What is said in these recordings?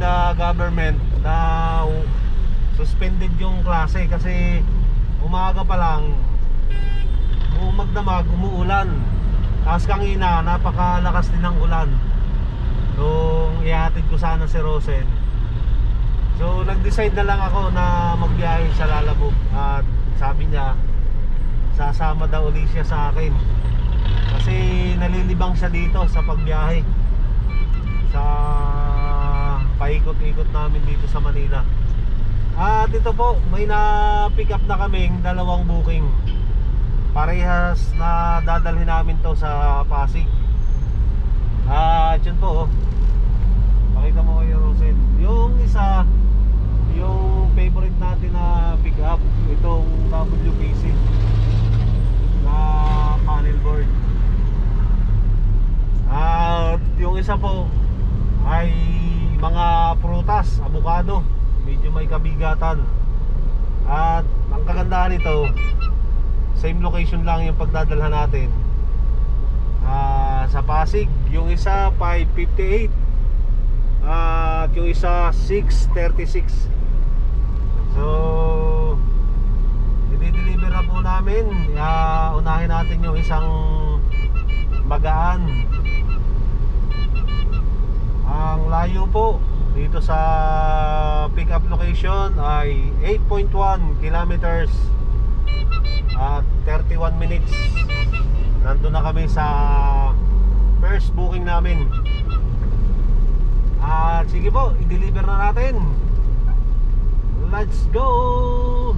Manila government na Suspended yung klase kasi Umaga pa lang Umagdamag, umuulan. Tapos kanina napakalakas din ng ulan. Nung ihatid ko sana si Rosen. So nag-decide na lang ako na magbiyahe sa Lalabog At sabi niya Sasama daw ulit siya sa akin. Kasi nalilibang siya dito sa pagbiyahe. Sa paikot-ikot namin dito sa Manila At ito po, may na-pick up na kaming dalawang booking Parehas na dadalhin namin to sa Pasig Ah, yun po oh. Pakita mo kayo Rosen. Yung isa, yung favorite natin na pick up, itong WPC na panel board. At yung isa po ay mga avocado, medyo may kabigatan. At ang kagandahan nito, same location lang yung pagdadalhan natin. Ah, sa Pasig, yung isa 558 at yung isa 636 So i-deliver na po namin. Ah, Unahin natin yung isang magaan. Ang layo po dito sa pick up location ay 8.1 kilometers at 31 minutes. Nandun na kami sa first booking namin. At sige po i-deliver na natin. Let's go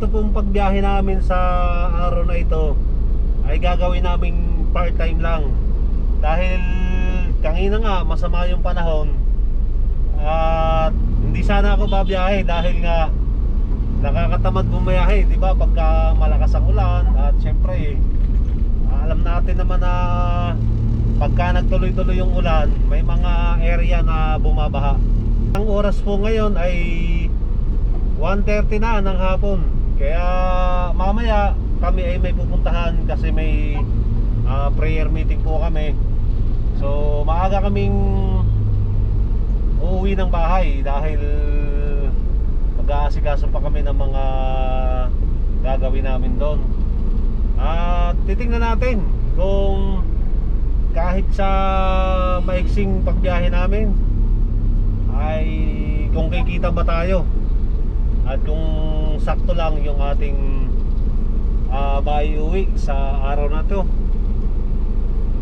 ito pong pagbiyahe namin sa araw na ito ay gagawin naming part-time lang. Dahil kanina nga masama yung panahon at hindi sana ako babiyahe dahil nga nakakatamad bumiyahe, di ba? Pagka malakas ang ulan at syempre alam natin naman na pagka nagtuloy-tuloy yung ulan, may mga area na bumabaha. Ang oras po ngayon ay 1.30 na ng hapon Kaya mamaya kami ay may pupuntahan kasi may ah, prayer meeting po kami. So maaga kaming uuwi ng bahay dahil mag-aasikaso pa kami ng mga gagawin namin doon. At titingnan natin kung kahit sa maiksing pagbiyahe namin ay kung kikita ba tayo At kung sakto lang yung ating uh, bahay uwi sa araw na to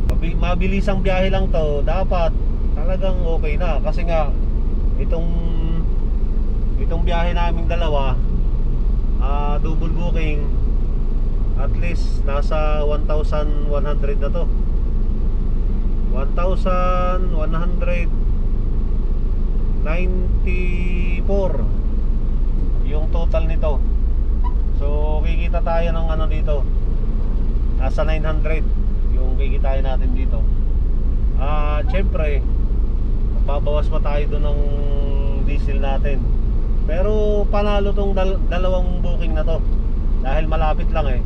Mabi- Mabilis ang biyahe lang to Dapat talagang okay na. Kasi nga itong itong biyahe naming dalawa ah double booking at least nasa 1,100 na to. 1,194 yung total nito. So kikita tayo ng ano dito. Nasa 900 yung kikitain natin dito. Ah syempre magbabawas pa tayo doon ng diesel natin. Pero panalo tong dal- dalawang booking na to. Dahil malapit lang eh.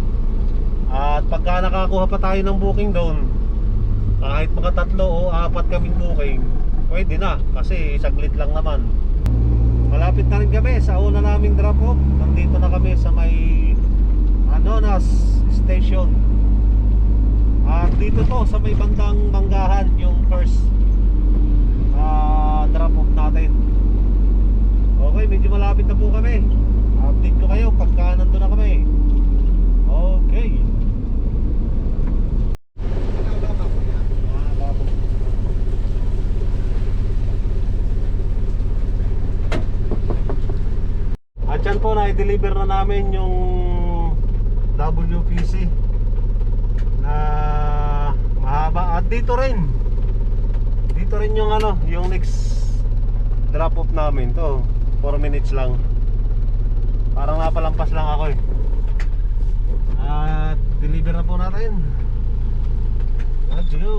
At pagka nakakuha pa tayo ng booking doon kahit mga tatlo o apat kaming booking pwede na. Kasi saglit lang naman malapit na rin kami sa una naming drop off. Nandito na kami sa may Anonas Station. At dito po sa may bandang Manggahan yung first ah, drop off natin. Okay medyo malapit na po kami. Update ko kayo pagka nandun na kami. Okay At yan po na i-deliver na namin yung WPC na mahaba. At dito rin. Dito rin yung ano yung next drop off namin to. 4 minutes lang. Parang napalampas lang ako eh. At deliver na po natin. Adyo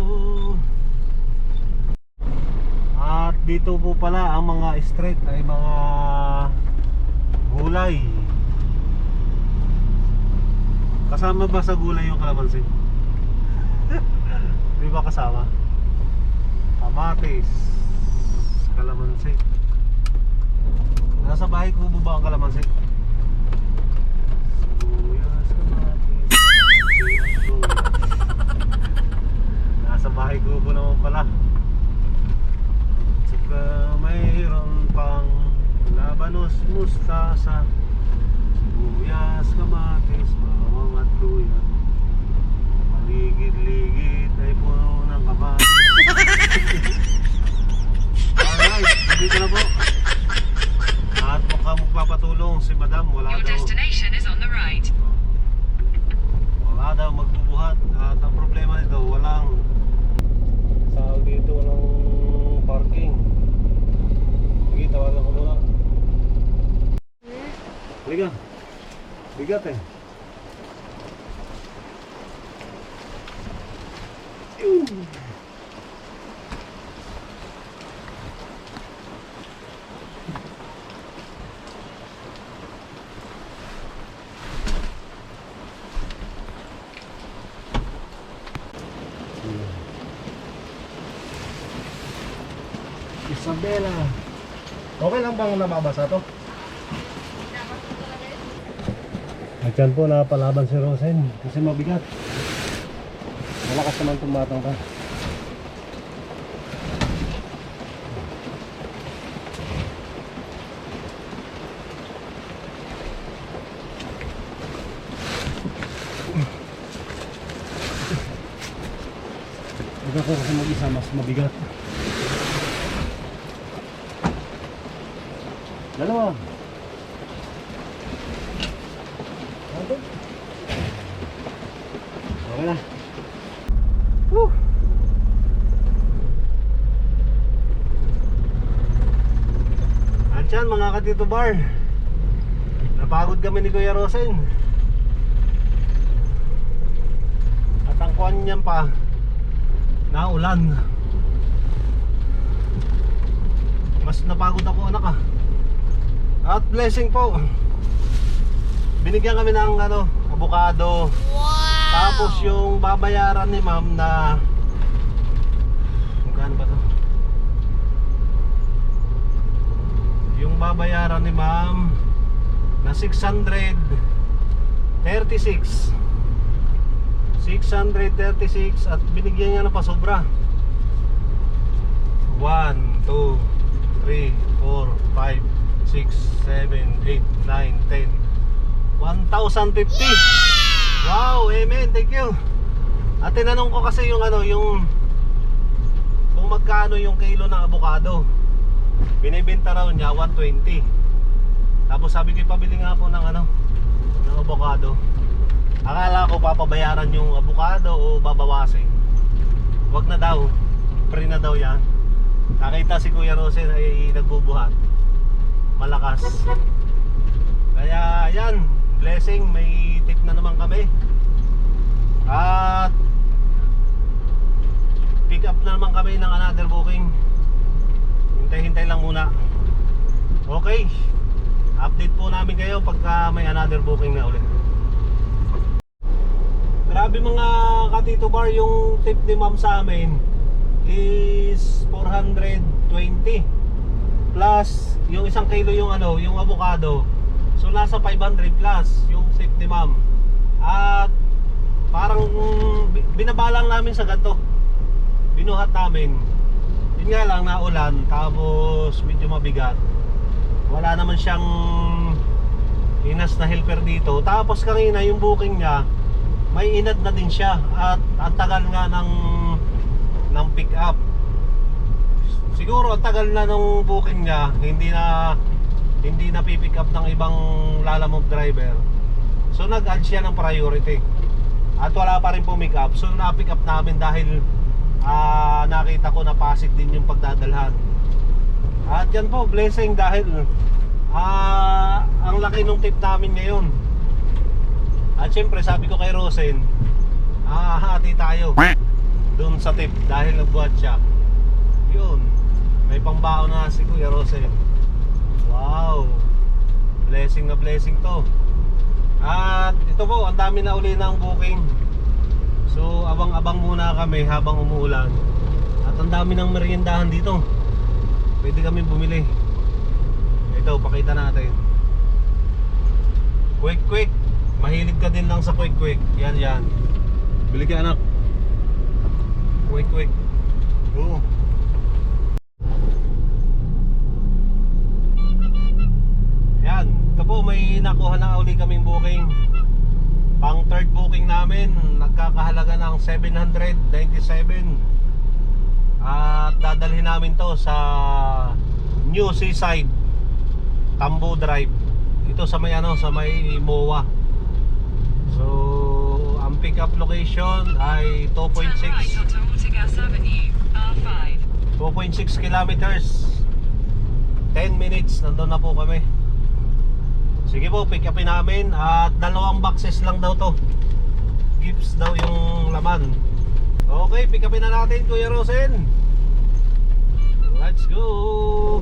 at dito po pala ang mga street ay mga gulay Kasama ba sa gulay yung kalamansi? Di ba kasama? Kamatis Kalamansi Nasa bahay kubo ba ang kalamansi? Bigat eh. Isabela Okay lang bang nababasa to? At yan po napalaban si Rosen kasi mabigat. Malakas naman tumatang ka. Huwag ako kasi mag-isa mas mabigat. Dalawa. Okay. Okay na. Woo! At katito bar. Napagod kami ni Kuya Rosen. At ang kuwan niyan pa, naulan. Mas napagod ako anak ah. At blessing po. Binigyan kami ng ano, avocado. Tapos yung babayaran ni ma'am na Magkano ba to? Yung babayaran ni ma'am na 636 636 at binigyan niya ng pasobra 1, 2, 3, 4, 5, 6, 7, 8, 9, 10 1,050 Wow, amen, thank you. At tinanong ko kasi yung ano, yung Kung magkano yung kilo ng avocado Binibenta raw niya 120 Tapos sabi ko pabili nga ako ng ano Ng avocado. Akala ko papabayaran yung avocado o babawasin. Wag na daw. Free na daw yan. Nakita si Kuya Rosen ay nagbubuhat. Malakas. Kaya yan. Blessing May tip na naman kami. At Pick up na naman kami ng another booking Hintay-hintay lang muna Okay. Update po namin kayo pagka may another booking na ulit. Grabe mga katito bar yung tip ni ma'am sa amin is 420 plus yung isang kilo yung ano yung avocado. So nasa 500 plus yung tip ni ma'am. At parang bi- binabalang namin sa ganito. Binuhat namin. Yun nga lang naulan tapos medyo mabigat wala naman siyang inas na helper dito. Tapos kanina yung booking niya may inad na din siya. At ang tagal nga ng ng pick up siguro ang tagal na ng booking niya hindi na hindi na pipick up ng ibang lalamove driver. So nag-add siya ng priority. At wala pa rin pumick up so na-pick up namin dahil ah, nakita ko na pasit din yung pagdadalhan at yan po blessing dahil ah, ang laki ng tip namin ngayon at syempre sabi ko kay Rosen, ah, hati tayo doon sa tip dahil nagbuhat siya. Yun, may pambaon na si Kuya Rosen. Wow, blessing na blessing to. At ito po, ang dami na uli ng booking. So, abang-abang muna kami habang umuulan. At ang dami ng meriendahan dito. Pwede kami bumili. Ito, pakita natin. Quick, quick. Mahilig ka din lang sa quick quick. Yan yan. Bili ka anak. Quick quick. Oo. Yan. Ito po may nakuha na uli kaming booking. Pang third booking namin, nagkakahalaga ng 797. At dadalhin namin to sa New Seaside Tambo Drive. Ito sa may ano, sa may MOA. So, ang pick up location ay 2.6 Turn right onto Ortigas Avenue, R5. 2.6 kilometers 10 minutes nandun na po kami sige po pick upin namin at dalawang boxes lang daw to gifts daw yung laman okay pick upin na natin Kuya Rosen. Let's go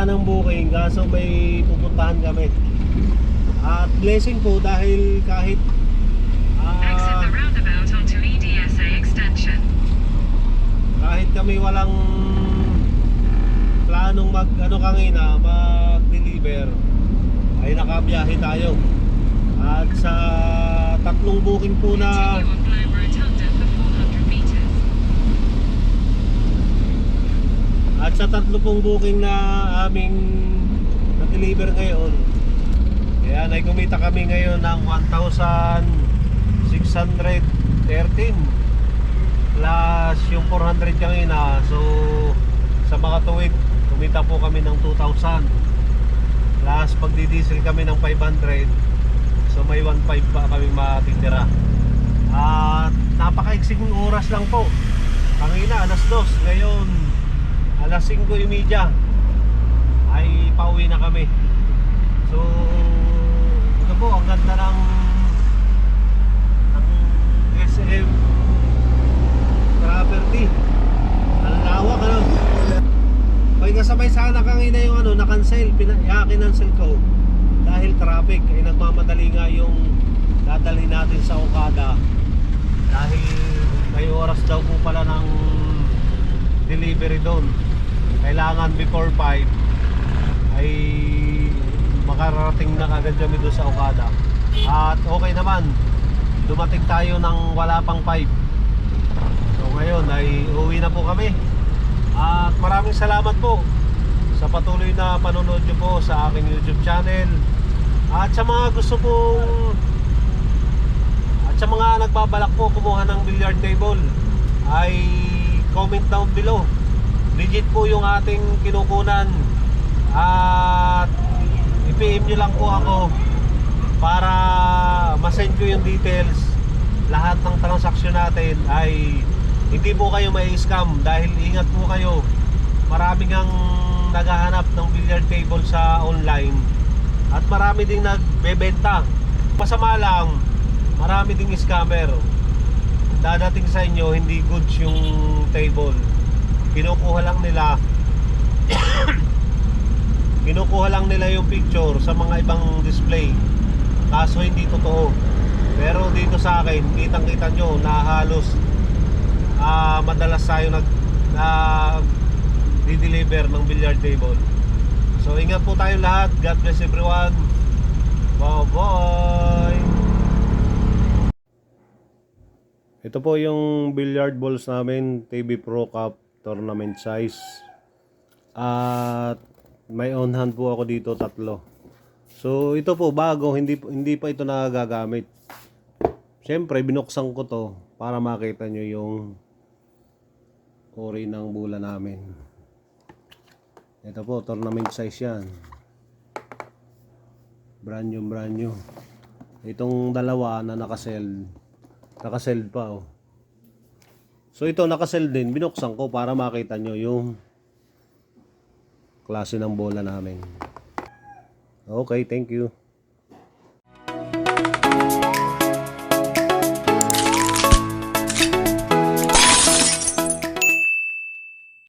dami pa sanang booking kaso may pupuntahan kami. At blessing po dahil kahit ah, Extension. kahit kami walang planong mag ano kanina mag deliver ay nakabiyahe tayo at sa tatlong booking po na at sa tatlo pong booking na aming na-deliver ngayon ayan ay kumita kami ngayon ng 1,613 plus yung 400 kanina. So sa mga tuwid kumita po kami ng 2,000 plus pagdidiesel kami ng 500 so may 1.5 pa kami matitira. At napakaiksing oras lang po. Kanina alas 2 ngayon alas 5.30 ay pauwi na kami. So ito po ang ganda ng ng SM property. Ang lawak ano? May kasabay sana kanina yung ano na-cancel pina, ya, kinancel ko dahil traffic ay nagmamadali nga yung dadalhin natin sa Okada. Dahil may oras daw po pala ng delivery doon kailangan before 5 ay makararating na agad kami doon sa Okada. At okay naman dumating tayo ng wala pang 5 so ngayon ay uwi na po kami. At maraming salamat po sa patuloy na panonood nyo po sa aking YouTube channel. At sa mga gusto pong at sa mga nagbabalak po kumuha ng billiard table ay comment down below legit po yung ating kinukunan. At i-PM nyo lang po ako para masend ko yung details. Lahat ng transaksyon natin ay hindi po kayo may scam dahil ingat po kayo. Marami ngang naghahanap ng billiard table sa online at marami ding nagbebenta. Masama lang marami ding scammer. Dadating sa inyo hindi goods yung table kinukuha lang nila kinukuha lang nila yung picture sa mga ibang display. Kaso hindi totoo. Pero dito sa akin kitang kita nyo na halos ah, madalas tayo nag na di-deliver ng billiard table. So ingat po tayo lahat. God bless everyone. Bye bye ito po yung billiard balls namin TV Pro Cup tournament size at may on hand po ako dito tatlo so ito po bago hindi hindi pa ito nagagamit Siyempre, binuksan ko to para makita nyo yung uri ng bula namin. Ito po, tournament size yan. Brand new, brand new. Itong dalawa na nakasell, nakasell pa oh. So ito nakasell din, binuksan ko para makita nyo yung klase ng bola namin. Okay, thank you.